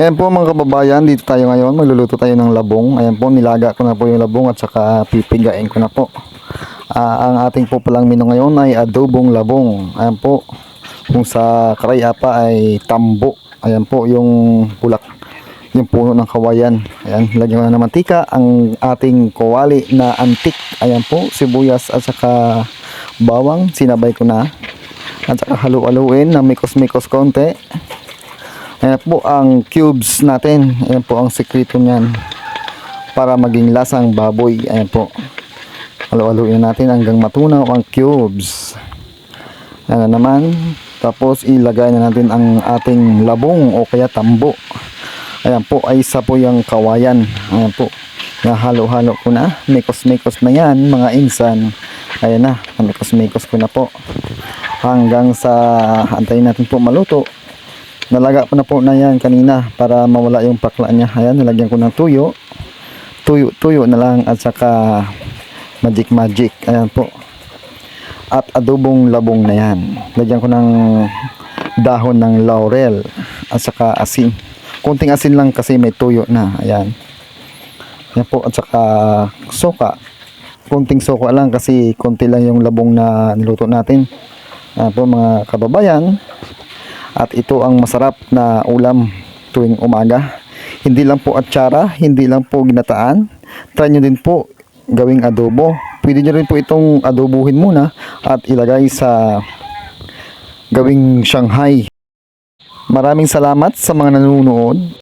Ayan po mga kababayan, dito tayo ngayon. Magluluto tayo ng labong. Ayan po, nilaga ko na po yung labong at saka pipigain ko na po. Ah, ang ating po palang menu ngayon ay adobong labong. Ayan po, kung sa karayapa ay tambo. Ayan po, yung bulak, yung puno ng kawayan. Ayan, lagyan ko na ng mantika. Ang ating kawali na antik. Ayan po, sibuyas at saka bawang. Sinabay ko na. At saka halu-haluin na mikos-mikos konti. Ayan po ang cubes natin. Ayan po ang sekreto niyan. Para maging lasang baboy. Ayan po. Halo-haloin natin hanggang matunaw ang cubes. Ayan na naman. Tapos ilagay na natin ang ating labong o kaya tambo. Ayan po ay isa po yung kawayan. Ayan po. Nahalo-halo ko na. Mikos-mikos na yan mga insan. Ayan na. Mikos-mikos ko na po. Hanggang sa antayin natin po maluto. Nalaga ko na po na yan kanina para mawala yung pakla niya. Ayan, nalagyan ko ng tuyo. Tuyo, tuyo na lang at saka magic magic. Ayan po. At adobong labong na yan. Lagyan ko ng dahon ng laurel at saka asin. Kunting asin lang kasi may tuyo na. Ayan. Ayan po at saka soka. Kunting soka lang kasi kunti lang yung labong na niluto natin. Ayan po mga kababayan. At ito ang masarap na ulam tuwing umaga. Hindi lang po atsara, hindi lang po ginataan. Try nyo din po gawing adobo. Pwede nyo rin po itong adobuhin muna at ilagay sa gawing Shanghai. Maraming salamat sa mga nanonood.